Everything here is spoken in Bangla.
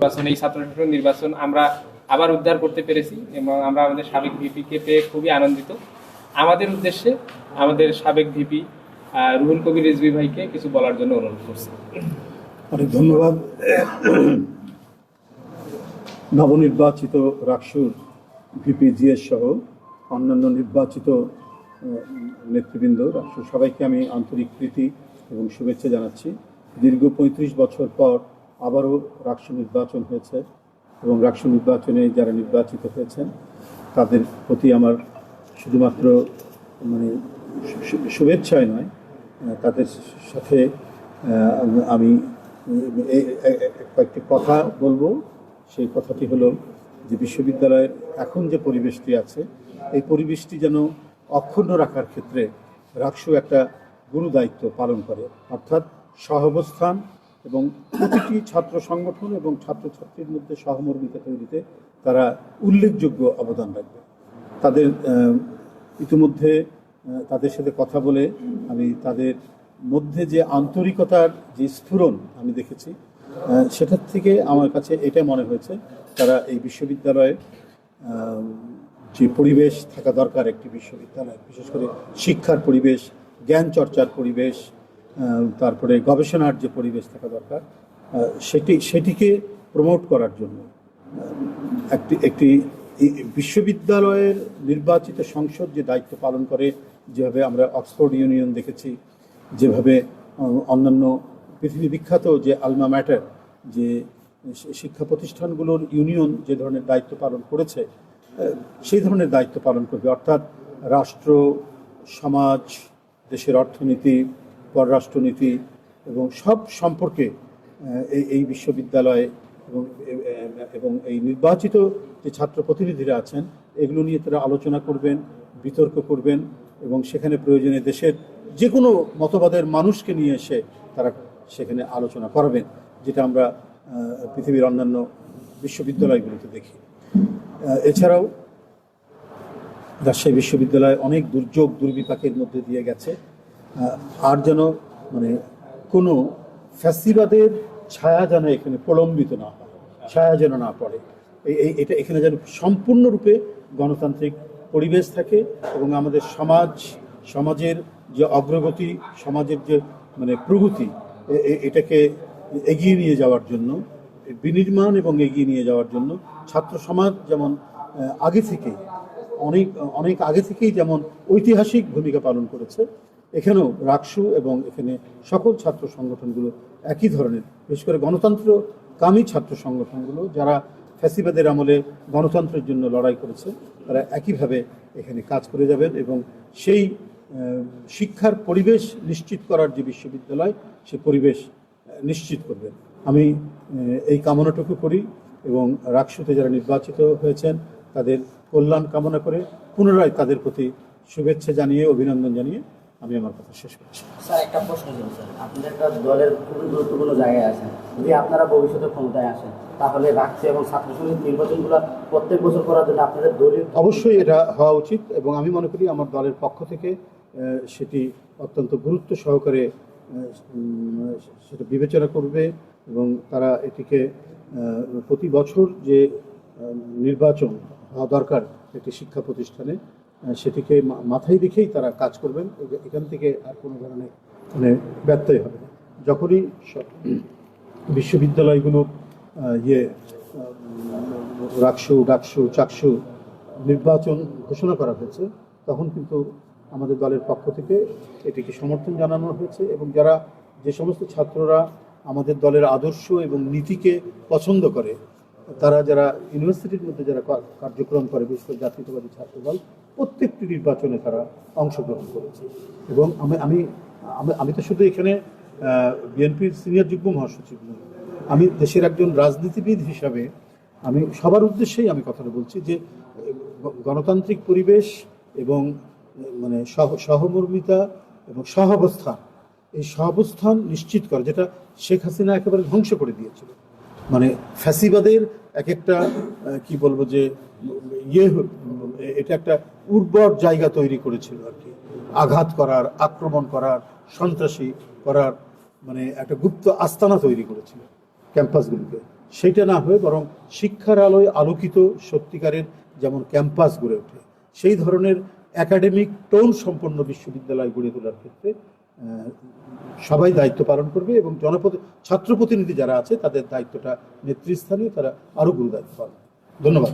নির্বাচন, এই ছাত্র সংসদ নির্বাচন আমরা আবার উদ্ধার করতে পেরেছি এবং আমরা আমাদের সাবেক ভিপিকে পেয়ে খুবই আনন্দিত। আমাদের উদ্দেশ্যে আমাদের সাবেক ভিপি রুহুল কবির রিজভি ভাইকে কিছু বলার জন্য অনুরোধ করছি। অনেক ধন্যবাদ। নবনির্বাচিত রাকসুর ভিপি জিএস সহ অন্যান্য নির্বাচিত নেতৃবৃন্দ, রাকসুর সবাইকে আমি আন্তরিক প্রীতি এবং শুভেচ্ছা জানাচ্ছি। দীর্ঘ পঁয়ত্রিশ বছর পর আবারও রাকসু নির্বাচন হয়েছে এবং রাকসু নির্বাচনে যারা নির্বাচিত হয়েছেন, তাদের প্রতি আমার শুধুমাত্র মানে শু- শু- শুভেচ্ছাই নয়, তাদের সাথে আমি কয়েকটি কথা বলব। সেই কথাটি হলো যে বিশ্ববিদ্যালয়ের এখন যে পরিবেশটি আছে, এই পরিবেশটি যেন অক্ষুণ্ণ রাখার ক্ষেত্রে রাকসু একটা গুরু দায়িত্ব পালন করে, অর্থাৎ সহাবস্থান এবং প্রতিটি ছাত্র সংগঠন এবং ছাত্রছাত্রীর মধ্যে সহমর্মিতা তৈরিতে তারা উল্লেখযোগ্য অবদান রাখবে। তাদের ইতিমধ্যে তাদের সাথে কথা বলে আমি তাদের মধ্যে যে আন্তরিকতার যে স্ফুরণ আমি দেখেছি সেটার থেকে আমার কাছে এটা মনে হয়েছে, তারা এই বিশ্ববিদ্যালয়ে যে পরিবেশ থাকা দরকার একটি বিশ্ববিদ্যালয়, বিশেষ করে শিক্ষার পরিবেশ, জ্ঞান চর্চার পরিবেশ তারপরে গবেষণার যে পরিবেশ থাকা দরকার সেটি, সেটিকে প্রমোট করার জন্য একটি একটি বিশ্ববিদ্যালয়ের নির্বাচিত সংসদ যে দায়িত্ব পালন করে, যেভাবে আমরা অক্সফোর্ড ইউনিয়ন দেখেছি, যেভাবে অন্যান্য পৃথিবী বিখ্যাত যে আলমা ম্যাটার, যে শিক্ষা প্রতিষ্ঠানগুলোর ইউনিয়ন যে ধরনের দায়িত্ব পালন করেছে সেই ধরনের দায়িত্ব পালন করবে। অর্থাৎ রাষ্ট্র, সমাজ, দেশের অর্থনীতি পররাষ্ট্রনীতি এবং সব সম্পর্কে এই বিশ্ববিদ্যালয়ে এবং এবং এই নির্বাচিত যে ছাত্র প্রতিনিধিরা আছেন, এগুলো নিয়ে তারা আলোচনা করবেন, বিতর্ক করবেন এবং সেখানে প্রয়োজনে দেশের যে কোনো মতবাদের মানুষকে নিয়ে এসে তারা সেখানে আলোচনা করবেন, যেটা আমরা পৃথিবীর অন্যান্য বিশ্ববিদ্যালয়গুলোতে দেখি। এছাড়াও রাজশাহী বিশ্ববিদ্যালয় অনেক দুর্যোগ, দুর্বিপাকের মধ্যে দিয়ে গেছে। আর যেন মানে কোনো ফ্যাসিবাদের ছায়া যেন এখানে প্রলম্বিত না হয়, ছায়া যেন না পড়ে। এই এটা এখানে যেন সম্পূর্ণরূপে গণতান্ত্রিক পরিবেশ থাকে এবং আমাদের সমাজ, সমাজের যে অগ্রগতি, সমাজের যে মানে প্রগতি এটাকে এগিয়ে নিয়ে যাওয়ার জন্য, বিনির্মাণ এবং এগিয়ে নিয়ে যাওয়ার জন্য ছাত্র সমাজ যেমন আগে থেকেই, অনেক অনেক আগে থেকেই যেমন ঐতিহাসিক ভূমিকা পালন করেছে এখানেও রাকসু এবং এখানে সকল ছাত্র সংগঠনগুলো একই ধরনের, বিশেষ করে গণতন্ত্র কামী ছাত্র সংগঠনগুলো যারা ফ্যাসিবাদের আমলে গণতন্ত্রের জন্য লড়াই করেছে, তারা একইভাবে এখানে কাজ করে যাবেন এবং সেই শিক্ষার পরিবেশ নিশ্চিত করার যে বিশ্ববিদ্যালয়, সে পরিবেশ নিশ্চিত করবেন। আমি এই কামনাটুকু করি এবং রাকসুতে যারা নির্বাচিত হয়েছেন, তাদের কল্যাণ কামনা করে পুনরায় তাদের প্রতি শুভেচ্ছা জানিয়ে, অভিনন্দন জানিয়ে আমি আমার কথা শেষ করছি। স্যার একটা প্রশ্ন ছিল স্যার। আপনাদের একটা দলের খুবই গুরুত্বপূর্ণ জায়গায় আছেন যদি আপনারা ভবিষ্যতে ক্ষমতায় আসেন তাহলে রাখছে এবং ছাত্র সংসদ নির্বাচনগুলো প্রত্যেক বছর করার জন্য আপনাদের দলীয় অবশ্যই এটা হওয়া উচিত এবং আমি মনে করি আমার দলের পক্ষ থেকে সেটি অত্যন্ত গুরুত্ব সহকারে সেটা বিবেচনা করবে এবং তারা এটিকে প্রতি বছর যে নির্বাচন হওয়া দরকার একটি শিক্ষা প্রতিষ্ঠানে সেটিকে মাথায় রেখেই তারা কাজ করবেন। এখান থেকে আর কোনো ধরনের মানে ব্যত্যয় হবে না। যখনই বিশ্ববিদ্যালয়গুলো ইয়ে রাকসু ডাকসু, চাকসু নির্বাচন ঘোষণা করা হয়েছে, তখন কিন্তু আমাদের দলের পক্ষ থেকে এটিকে সমর্থন জানানো হয়েছে এবং যারা যে সমস্ত ছাত্ররা আমাদের দলের আদর্শ এবং নীতিকে পছন্দ করে তারা যারা ইউনিভার্সিটির মধ্যে যারা কার্যক্রম করে বিশেষ করে জাতীয়তাবাদী ছাত্রদল, প্রত্যেকটি নির্বাচনে তারা অংশগ্রহণ করেছে। এবং আমি আমি, আমি- তো শুধু এখানে বিএনপির সিনিয়র যুগ্ম মহাসচিব নই। আমি দেশের একজন রাজনীতিবিদ হিসাবে আমি সবার উদ্দেশ্যেই আমি কথাটা বলছি যে, গণতান্ত্রিক পরিবেশ এবং মানে সহ- সহমর্মিতা এবং সহাবস্থান, এই সহাবস্থান নিশ্চিত করা, যেটা শেখ হাসিনা একেবারে ধ্বংস করে দিয়েছিল। মানে ফ্যাসিবাদের এক একটা কি বলব যে ইয়ে এটা একটা উর্বর জায়গা তৈরি করেছিল আর কি। আঘাত করার, আক্রমণ করার, সন্ত্রাসী করার মানে একটা গুপ্ত আস্তানা তৈরি করেছিল ক্যাম্পাসগুলিকে। সেইটা না হয়ে বরং শিক্ষার আলোয় আলোকিত সত্যিকারের যেমন ক্যাম্পাস গড়ে ওঠে, সেই ধরনের একাডেমিক টোন সম্পন্ন বিশ্ববিদ্যালয় গড়ে তোলার ক্ষেত্রে সবাই দায়িত্ব পালন করবে এবং জনপদ, ছাত্র প্রতিনিধি যারা আছে তাদের দায়িত্বটা নেতৃস্থানীয়, তারা আরও গুরু দায়িত্ব পালন ধন্যবাদ।